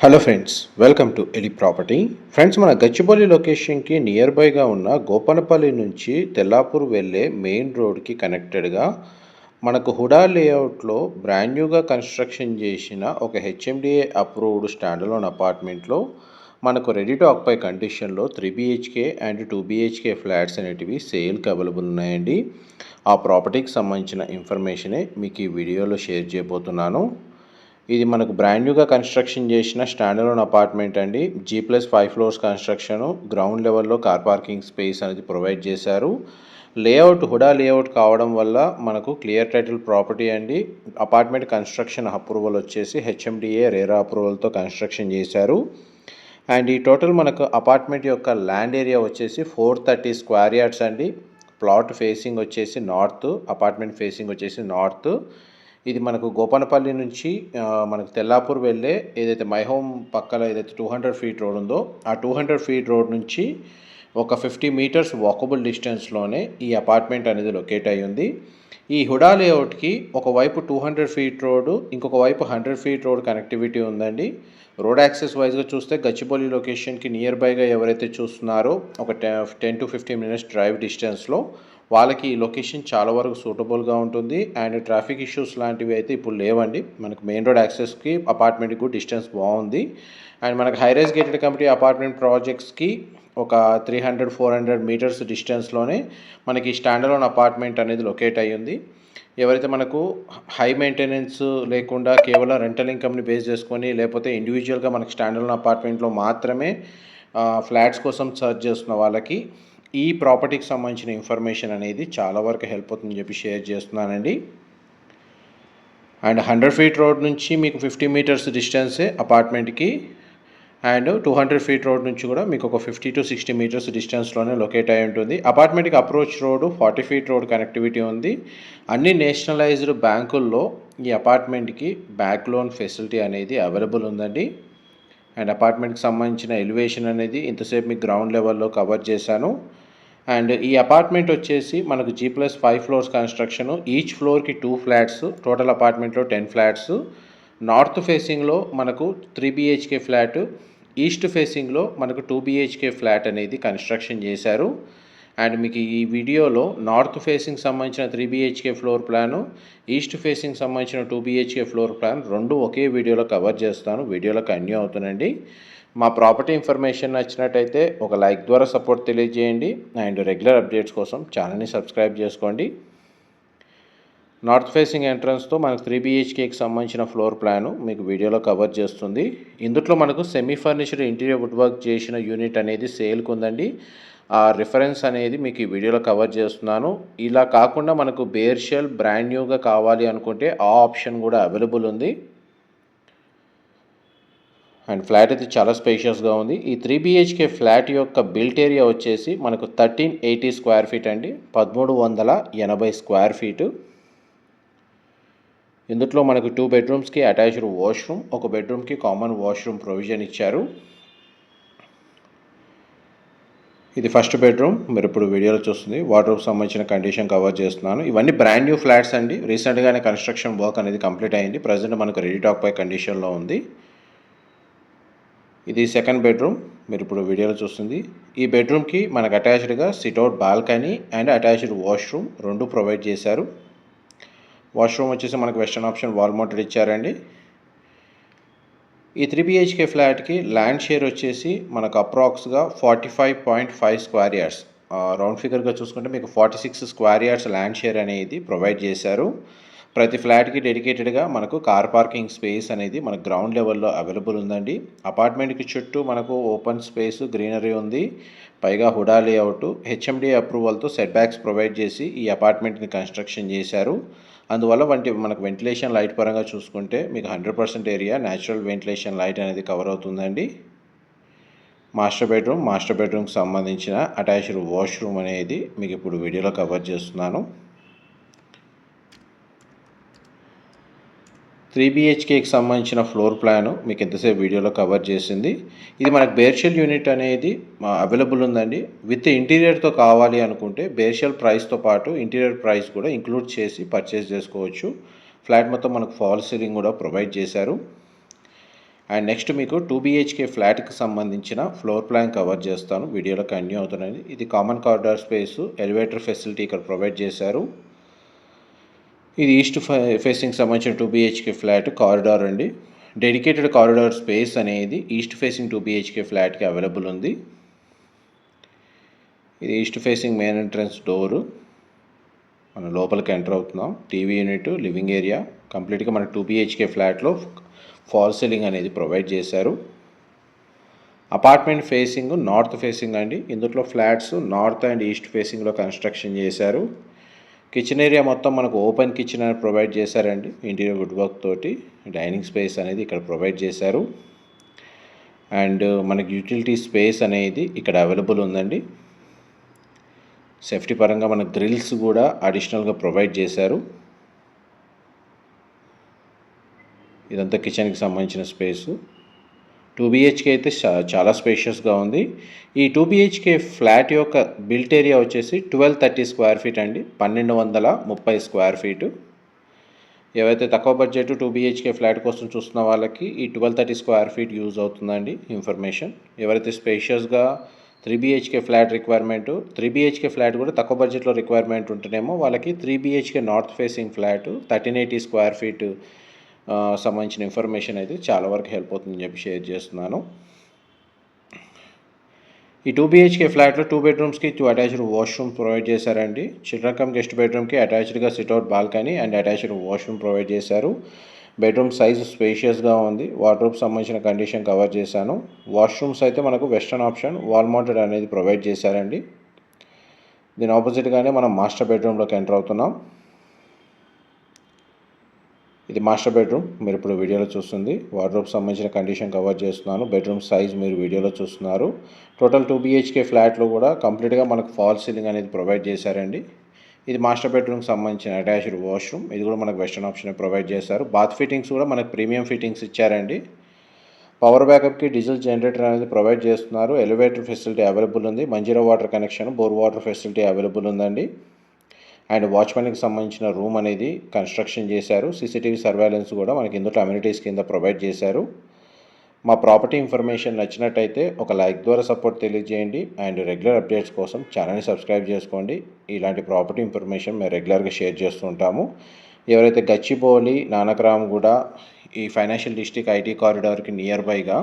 Hello friends welcome to ఎలి property friends మన గచ్చిబౌలి లొకేషన్కి నియర్ బైగా ఉన్న గోపనపల్లి నుంచి తెల్లాపూర్ వెళ్ళే మెయిన్ రోడ్కి కనెక్టెడ్గా మనకు హుడా లేఅవుట్లో బ్రాండ్ న్యూగా కన్స్ట్రక్షన్ చేసిన ఒక హెచ్ఎండిఏ అప్రూవ్డ్ స్టాండలోన్ అపార్ట్మెంట్లో మనకు రెడీ టు ఆక్పై కండిషన్లో three BHK and two BHK flats అనేటివి సేల్కి అవైలబుల్ ఉన్నాయండి. ఆ ప్రాపర్టీకి సంబంధించిన ఇన్ఫర్మేషనే మీకు ఈ వీడియోలో షేర్ చేయబోతున్నాను. ఇది మనకు బ్రాండ్ న్యూగా కన్స్ట్రక్షన్ చేసిన స్టాండర్డ్ అపార్ట్మెంట్ అండి. G plus five floors construction ground లెవెల్లో కార్ పార్కింగ్ స్పేస్ అనేది ప్రొవైడ్ చేశారు. లేఅవుట్ హుడా లేఅవుట్ కావడం వల్ల మనకు క్లియర్ టైటిల్ ప్రాపర్టీ అండి. అపార్ట్మెంట్ కన్స్ట్రక్షన్ అప్రూవల్ వచ్చేసి హెచ్ఎండిఏ రేరా అప్రూవల్తో కన్స్ట్రక్షన్ చేశారు. అండ్ ఈ టోటల్ మనకు అపార్ట్మెంట్ యొక్క ల్యాండ్ ఏరియా వచ్చేసి ఫోర్ థర్టీ స్క్వేర్ యార్డ్స్ అండి. ప్లాట్ ఫేసింగ్ వచ్చేసి నార్త్ అపార్ట్మెంట్ ఫేసింగ్ వచ్చేసి నార్త్ ఇది మనకు గోపనపల్లి నుంచి మనకు తెల్లాపూర్ వెళ్ళే ఏదైతే మై హోమ్ పక్కల ఏదైతే టూ హండ్రెడ్ ఫీట్ రోడ్ ఉందో ఆ టూ హండ్రెడ్ ఫీట్ రోడ్ నుంచి ఒక ఫిఫ్టీ మీటర్స్ వాకబుల్ డిస్టెన్స్లోనే ఈ అపార్ట్మెంట్ అనేది లొకేట్ అయి ఉంది. ఈ హుడా లేఅవుట్కి ఒకవైపు టూ హండ్రెడ్ ఫీట్ రోడ్ ఇంకొక వైపు హండ్రెడ్ ఫీట్ రోడ్ కనెక్టివిటీ ఉందండి. రోడ్ యాక్సెస్ వైజ్గా చూస్తే గచ్చిబౌలి లొకేషన్కి నియర్ బైగా ఎవరైతే చూస్తున్నారో ఒక ten to fifteen minutes drive డిస్టెన్స్లో వాళ్ళకి ఈ లొకేషన్ చాలా వరకు సూటబుల్గా ఉంటుంది. అండ్ ట్రాఫిక్ ఇష్యూస్ లాంటివి అయితే ఇప్పుడు లేవండి. మనకు మెయిన్ రోడ్ యాక్సెస్కి అపార్ట్మెంట్కి కూడా డిస్టెన్స్ బాగుంది. అండ్ మనకు high rise gated committee apartment ప్రాజెక్ట్స్కి ఒక three hundred four hundred metres డిస్టెన్స్లోనే మనకి స్టాండర్లోన్ అపార్ట్మెంట్ అనేది లొకేట్ అయ్యింది ఎవరైతే మనకు హై మెయింటెనెన్స్ లేకుండా కేవలం రెంటల్ ఇన్కమ్ని బేస్ చేసుకొని లేకపోతే ఇండివిజువల్గా మనకి స్టాండర్లోన్ అపార్ట్మెంట్లో మాత్రమే ఫ్లాట్స్ కోసం సర్చ్ చేస్తున్న వాళ్ళకి ఈ ప్రాపర్టీకి సంబంధించిన ఇన్ఫర్మేషన్ అనేది చాలా వరకు హెల్ప్ అవుతుందని చెప్పి షేర్ చేస్తున్నానండి. అండ్ హండ్రెడ్ ఫీట్ రోడ్ నుంచి మీకు ఫిఫ్టీ మీటర్స్ డిస్టెన్సే అపార్ట్మెంట్కి. And two hundred feet road నుంచి కూడా మీకు ఒక ఫిఫ్టీ టు సిక్స్టీ మీటర్స్ డిస్టెన్స్లోనే లొకేట్ అయి ఉంటుంది. అపార్ట్మెంట్కి approach road forty feet road connectivity ఉంది. అన్ని నేషనలైజ్డ్ బ్యాంకుల్లో ఈ అపార్ట్మెంట్కి బ్యాంక్ లోన్ ఫెసిలిటీ అనేది అవైలబుల్ ఉందండి. అండ్ అపార్ట్మెంట్కి సంబంధించిన ఎలివేషన్ అనేది ఇంతసేపు మీకు గ్రౌండ్ లెవెల్లో కవర్ చేశాను. అండ్ ఈ అపార్ట్మెంట్ వచ్చేసి మనకు G plus five floors construction each ఫ్లోర్కి టూ ఫ్లాట్స్ టోటల్ అపార్ట్మెంట్లో టెన్ ఫ్లాట్స్ నార్త్ ఫేసింగ్లో మనకు త్రీ బిహెచ్కే ఫ్లాట్ ఈస్ట్ ఫేసింగ్లో మనకు టూ బిహెచ్కే ఫ్లాట్ అనేది కన్స్ట్రక్షన్ చేశారు. అండ్ మీకు ఈ వీడియోలో నార్త్ ఫేసింగ్ సంబంధించిన three BHK floor plan east facing సంబంధించిన టూ బిహెచ్కే ఫ్లోర్ ప్లాన్ రెండు ఒకే వీడియోలో కవర్ చేస్తాను. వీడియోలో కన్యూ అవుతుందండి. మా ప్రాపర్టీ ఇన్ఫర్మేషన్ నచ్చినట్టయితే ఒక లైక్ ద్వారా సపోర్ట్ తెలియజేయండి అండ్ రెగ్యులర్ అప్డేట్స్ కోసం ఛానల్ని సబ్స్క్రైబ్ చేసుకోండి. నార్త్ ఫేసింగ్ ఎంట్రన్స్తో మనకు త్రీ బీహెచ్కేకి సంబంధించిన ఫ్లోర్ ప్లాను మీకు వీడియోలో కవర్ చేస్తుంది. ఇందులో మనకు semi furniture interior wood work చేసిన యూనిట్ అనేది సేల్కి ఉందండి. ఆ రిఫరెన్స్ అనేది మీకు ఈ వీడియోలో కవర్ చేస్తున్నాను. ఇలా కాకుండా మనకు బేర్షెల్ బ్రాండ్ న్యూగా కావాలి అనుకుంటే ఆ ఆప్షన్ కూడా అవైలబుల్ ఉంది. అండ్ ఫ్లాట్ అయితే చాలా స్పేషియస్గా ఉంది. ఈ త్రీ బిహెచ్కే ఫ్లాట్ యొక్క బిల్ట్ ఏరియా వచ్చేసి మనకు థర్టీన్ ఎయిటీ స్క్వేర్ ఫీట్ అండి. పదమూడు వందల ఎనభై స్క్వేర్ ఫీటు. ఇందులో మనకు టూ బెడ్రూమ్స్కి అటాచ్డ్ వాష్రూమ్ ఒక బెడ్రూమ్కి కామన్ వాష్రూమ్ ప్రొవిజన్ ఇచ్చారు. ఇది ఫస్ట్ బెడ్రూమ్ మీరు ఇప్పుడు వీడియోలో చూస్తుంది. వాటర్ సంబంధించిన కండిషన్ కవర్ చేస్తున్నాను. ఇవన్నీ బ్రాండ్ న్యూ ఫ్లాట్స్ అండి. రీసెంట్గానే కన్స్ట్రక్షన్ వర్క్ అనేది కంప్లీట్ అయింది. ప్రజెంట్ మనకు రెడీ టాక్ పై కండిషన్లో ఉంది. ఇది సెకండ్ బెడ్రూమ్ మీరు ఇప్పుడు వీడియోలో చూస్తుంది. ఈ బెడ్రూమ్కి మనకు అటాచ్డ్గా sit out balcony and attached washroom రెండు ప్రొవైడ్ చేశారు. వాష్రూమ్ వచ్చేసి మనకు వెస్టర్న్ ఆప్షన్ వాల్ మౌంటెడ్ ఇచ్చారండి. ఈ త్రీ బిహెచ్కే ఫ్లాట్కి ల్యాండ్ షేర్ వచ్చేసి మనకు అప్రాక్స్గా forty five point five square yards round ఫిగర్గా చూసుకుంటే మీకు forty six square yards land share అనేది ప్రొవైడ్ చేశారు. ప్రతి ఫ్లాట్కి డెడికేటెడ్గా మనకు కార్ పార్కింగ్ స్పేస్ అనేది మన గ్రౌండ్ లెవెల్లో అవైలబుల్ ఉందండి. అపార్ట్మెంట్కి చుట్టూ మనకు ఓపెన్ స్పేస్ గ్రీనరీ ఉంది. పైగా హుడా లేఅవుట్ హెచ్ఎండి అప్రూవల్తో సెట్ బ్యాక్స్ ప్రొవైడ్ చేసి ఈ అపార్ట్మెంట్ని కన్స్ట్రక్షన్ చేశారు. అందువల్ల వంటి మనకు వెంటిలేషన్ లైట్ పరంగా చూసుకుంటే మీకు hundred percent area natural ventilation light అనేది కవర్ అవుతుందండి. మాస్టర్ బెడ్రూమ్ మాస్టర్ బెడ్రూమ్కి సంబంధించిన అటాచ్డ్ వాష్రూమ్ అనేది మీకు ఇప్పుడు వీడియోలో కవర్ చేస్తున్నాను. త్రీ బిహెచ్కేకి సంబంధించిన ఫ్లోర్ ప్లాను మీకు ఎంతసేపు వీడియోలో కవర్ చేసింది. ఇది మనకు బేర్షెల్ యూనిట్ అనేది అవైలబుల్ ఉందండి. విత్ ఇంటీరియర్తో కావాలి అనుకుంటే బేర్షెల్ ప్రైస్తో పాటు ఇంటీరియర్ ప్రైస్ కూడా ఇంక్లూడ్ చేసి పర్చేస్ చేసుకోవచ్చు. ఫ్లాట్ మొత్తం మనకు ఫాల్ సీలింగ్ కూడా ప్రొవైడ్ చేశారు. అండ్ నెక్స్ట్ మీకు టూ బీహెచ్కే ఫ్లాట్కి సంబంధించిన ఫ్లోర్ ప్లాన్ కవర్ చేస్తాను. వీడియోలో కంటిన్యూ అవుతున్నాయి ఇది common corridor space elevator facility ఇక్కడ ప్రొవైడ్ చేశారు. ఇది ఈస్ట్ ఫేసింగ్ సంబంధించిన టూ బీహెచ్కే ఫ్లాట్ కారిడార్ అండి. డెడికేటెడ్ కారిడార్ స్పేస్ అనేది ఈస్ట్ ఫేసింగ్ టూ బీహెచ్కే ఫ్లాట్కి అవైలబుల్ ఉంది. ఇది east facing main entrance door. మనం లోపలికి ఎంటర్ అవుతున్నాం. TV unit living area. కంప్లీట్గా మన టూ బీహెచ్కే ఫ్లాట్లో ఫాల్ సీలింగ్ అనేది ప్రొవైడ్ చేశారు. అపార్ట్మెంట్ ఫేసింగ్ నార్త్ ఫేసింగ్ అండి. ఇందులో ఫ్లాట్స్ నార్త్ అండ్ ఈస్ట్ ఫేసింగ్లో కన్స్ట్రక్షన్ చేశారు. కిచెన్ ఏరియా మొత్తం మనకు ఓపెన్ కిచెన్ అనేది ప్రొవైడ్ చేశారండి. ఇంటీరియర్ వుడ్ వర్క్ తోటి డైనింగ్ స్పేస్ అనేది ఇక్కడ ప్రొవైడ్ చేశారు. అండ్ మనకి యూటిలిటీ స్పేస్ అనేది ఇక్కడ అవైలబుల్ ఉందండి. సేఫ్టీ పరంగా మన గ్రిల్స్ కూడా అడిషనల్గా ప్రొవైడ్ చేశారు. ఇదంతా కిచెన్కి సంబంధించిన స్పేసు టూ బిహెచ్కే అయితే చాలా స్పేషియస్గా ఉంది. ఈ టూ బిహెచ్కే ఫ్లాట్ యొక్క బిల్ట్ ఏరియా వచ్చేసి ట్వెల్వ్ థర్టీ స్క్వేర్ ఫీట్ అండి. పన్నెండు వందల ముప్పై స్క్వేర్ ఫీటు. ఏవైతే తక్కువ బడ్జెట్ టూ బిహెచ్కే ఫ్లాట్ కోసం చూస్తున్న వాళ్ళకి ఈ twelve thirty square feet use అవుతుందండి ఇన్ఫర్మేషన్. ఎవరైతే స్పేషియస్గా three BHK flat requirement three BHK flat కూడా తక్కువ బడ్జెట్లో రిక్వైర్మెంట్ ఉంటేనేమో వాళ్ళకి three BHK north facing flat thirteen eighty square feet సంబంధించిన ఇన్ఫర్మేషన్ అయితే చాలా వరకు హెల్ప్ అవుతుందని చెప్పి షేర్ చేస్తున్నాను. ఈ టూ బిహెచ్కే ఫ్లాట్లో టూ బెడ్రూమ్స్కి టూ అటాచ్డ్ వాష్రూమ్ ప్రొవైడ్ చేశారండి. చిల్డ్రన్ కమ్ గెస్ట్ బెడ్రూమ్కి అటాచ్డ్గా sit out balcony and attached washroom provide చేశారు. బెడ్రూమ్ సైజ్ స్పేషియస్గా ఉంది. వార్డ్రోబ్ సంబంధించిన కండిషన్ కవర్ చేశాను. వాష్రూమ్స్ అయితే మనకు వెస్టర్న్ ఆప్షన్ వాల్ మౌంటెడ్ అనేది ప్రొవైడ్ చేశారండి. దీని ఆపోజిట్గానే మనం మాస్టర్ బెడ్రూమ్లోకి ఎంటర్ అవుతున్నాం. ఇది మాస్టర్ బెడ్రూమ్ మీరు ఇప్పుడు వీడియోలో చూస్తుంది. వార్డ్రోబ్ సంబంధించిన కండిషన్ కవర్ చేస్తున్నాను. బెడ్రూమ్ సైజ్ మీరు వీడియోలో చూస్తున్నారు. టోటల్ టూ బీహెచ్కే ఫ్లాట్లో కూడా కంప్లీట్గా మనకు ఫాల్ సీలింగ్ అనేది ప్రొవైడ్ చేశారండి. ఇది మాస్టర్ బెడ్రూమ్కి సంబంధించిన అటాచ్డ్ వాష్రూమ్. ఇది కూడా మనకు వెస్టర్న్ ఆప్షన్ ప్రొవైడ్ చేశారు. బాత్ ఫిట్టింగ్స్ కూడా మనకు ప్రీమియం ఫిట్టింగ్స్ ఇచ్చారండి. పవర్ బ్యాకప్కి డీజిల్ జనరేటర్ అనేది ప్రొవైడ్ చేస్తున్నారు. ఎలివేటర్ ఫెసిలిటీ అవైలబుల్ ఉంది. Manjeera water connection bore water facility available ఉందండి. అండ్ వాచ్మెన్కి సంబంధించిన రూమ్ అనేది కన్స్ట్రక్షన్ చేశారు. సీసీటీవీ సర్వేలెన్స్ కూడా మనకి ఇందులో అమ్యూనిటీస్ కింద ప్రొవైడ్ చేశారు. మా ప్రాపర్టీ ఇన్ఫర్మేషన్ నచ్చినట్టయితే ఒక లైక్ ద్వారా సపోర్ట్ తెలియజేయండి. అండ్ రెగ్యులర్ అప్డేట్స్ కోసం ఛానల్ని సబ్స్క్రైబ్ చేసుకోండి. ఇలాంటి ప్రాపర్టీ ఇన్ఫర్మేషన్ మేము రెగ్యులర్గా షేర్ చేస్తుంటాము ఎవరైతే గచ్చిబౌలి నానక్రామ్గూడ ఈ ఫైనాన్షియల్ డిస్ట్రిక్ట్ ఐటీ కారిడార్కి నియర్ బైగా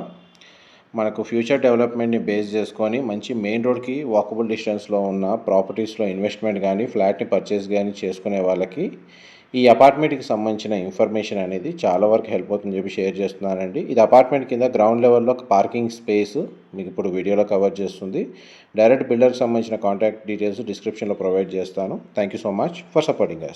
మనకు ఫ్యూచర్ డెవలప్మెంట్ని బేస్ చేసుకొని మంచి మెయిన్ రోడ్కి వాకబుల్ డిస్టెన్స్లో ఉన్న ప్రాపర్టీస్లో ఇన్వెస్ట్మెంట్ కానీ ఫ్లాట్ని పర్చేస్ కానీ చేసుకునే వాళ్ళకి ఈ అపార్ట్మెంట్కి సంబంధించిన ఇన్ఫర్మేషన్ అనేది చాలా వరకు హెల్ప్ అవుతుందని చెప్పి షేర్ చేస్తున్నానండి. ఇది అపార్ట్మెంట్ కింద గ్రౌండ్ లెవెల్లో పార్కింగ్ స్పేస్ మీకు ఇప్పుడు వీడియోలో కవర్ చేస్తుంది. డైరెక్ట్ బిల్డర్కి సంబంధించిన కాంటాక్ట్ డీటెయిల్స్ డిస్క్రిప్షన్లో ప్రొవైడ్ చేస్తాను. Thank you so much for supporting us.